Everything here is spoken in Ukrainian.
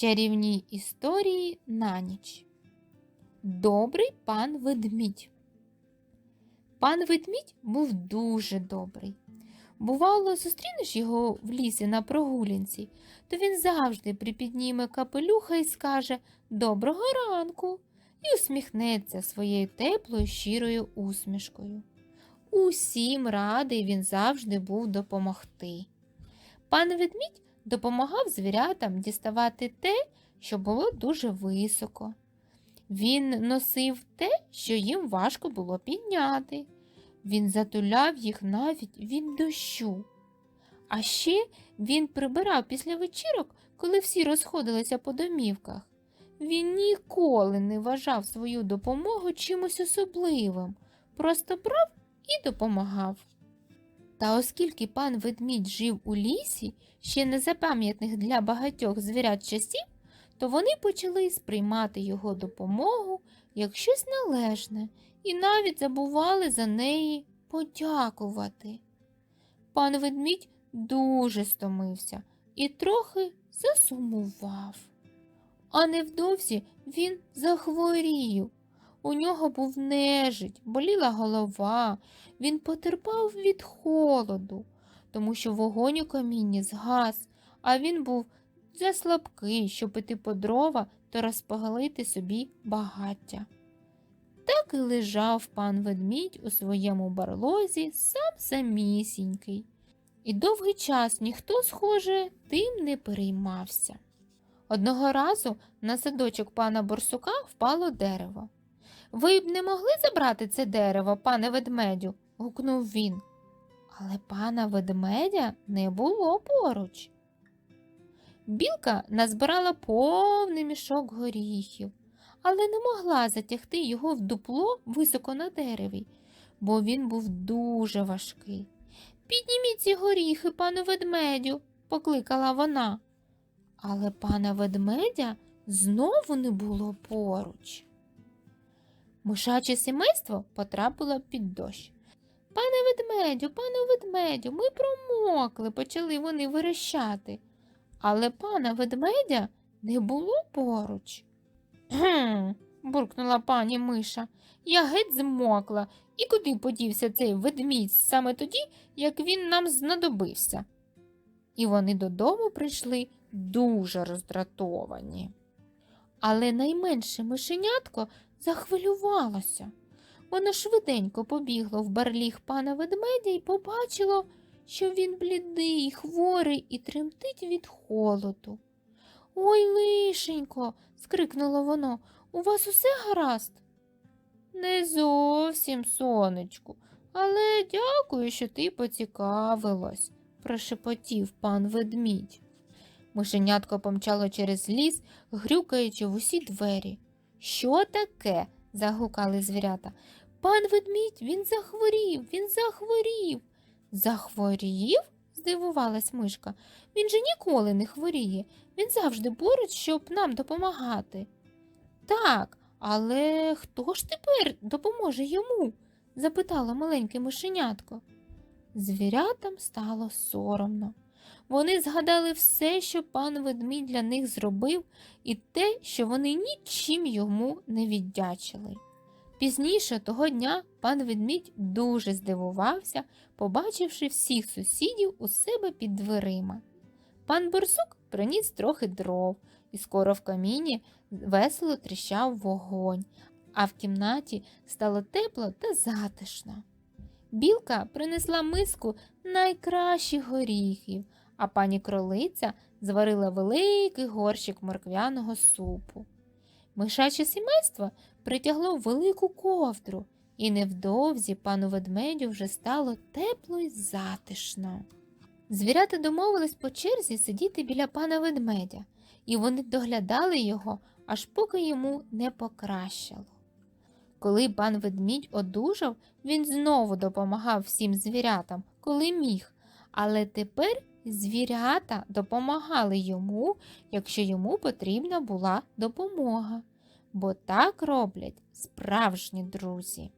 Чарівні історії на ніч. Добрий пан ведмідь. Пан ведмідь був дуже добрий. Бувало, зустрінеш його в лісі на прогулянці, то він завжди припідніме капелюха і скаже Доброго ранку і усміхнеться своєю теплою щирою усмішкою. Усім радий він завжди був допомогти. Пан ведмідь допомагав звірятам діставати те, що було дуже високо. Він носив те, що їм важко було підняти. Він затуляв їх навіть від дощу. А ще він прибирав після вечірок, коли всі розходилися по домівках. Він ніколи не вважав свою допомогу чимось особливим, просто брав і допомагав. Та оскільки пан ведмідь жив у лісі, ще незапам'ятних для багатьох звірят часів, то вони почали сприймати його допомогу як щось належне і навіть забували за неї подякувати. Пан ведмідь дуже стомився і трохи засумував. А невдовзі він захворів. У нього був нежить, боліла голова, він потерпав від холоду, тому що вогонь у камінні згас, а він був заслабкий, щоб піти по дрова та розпалити собі багаття. Так і лежав пан ведмідь у своєму барлозі сам самісінький. І довгий час ніхто, схоже, тим не переймався. Одного разу на садочок пана борсука впало дерево. Ви б не могли забрати це дерево, пане ведмедю? гукнув він. Але пана ведмедя не було поруч. Білка назбирала повний мішок горіхів, але не могла затягти його в дупло високо на дереві, бо він був дуже важкий. Підніміть ці горіхи, пане ведмедю, покликала вона. Але пана ведмедя знову не було поруч. Мишаче сімейство потрапило під дощ. Пане ведмедю, пане ведмедю, ми промокли, почали вони верещати. Але пана ведмедя не було поруч. Гм, буркнула пані Миша. Я геть змокла. І куди подівся цей ведмідь саме тоді, як він нам знадобився? І вони додому прийшли дуже роздратовані. Але найменше мишенятко захвилювалося. Воно швиденько побігло в барліг пана ведмедя і побачило, що він блідий, хворий і тремтить від холоду. Ой, лишенько, скрикнуло воно, у вас усе гаразд? Не зовсім, сонечку, але дякую, що ти поцікавилась, прошепотів пан ведмідь. Мишенятко помчало через ліс, грюкаючи в усі двері. Що таке? загукали звірята. Пан ведмідь, він захворів, він захворів. Захворів? здивувалась мишка. Він же ніколи не хворіє. Він завжди поруч, щоб нам допомагати. Так, але хто ж тепер допоможе йому? запитала маленьке мишенятко. Звірятам стало соромно. Вони згадали все, що пан ведмідь для них зробив, і те, що вони нічим йому не віддячили. Пізніше того дня пан ведмідь дуже здивувався, побачивши всіх сусідів у себе під дверима. Пан борсук приніс трохи дров, і скоро в каміні весело тріщав вогонь, а в кімнаті стало тепло та затишно. Білка принесла миску найкращих горіхів, а пані кролиця зварила великий горщик морквяного супу. Мишаче сімейство притягло велику ковдру, і невдовзі пану ведмедю вже стало тепло й затишно. Звірята домовились по черзі сидіти біля пана ведмедя, і вони доглядали його, аж поки йому не покращало. Коли пан ведмідь одужав, він знову допомагав всім звірятам, коли міг, але тепер звірята допомагали йому, якщо йому потрібна була допомога, бо так роблять справжні друзі.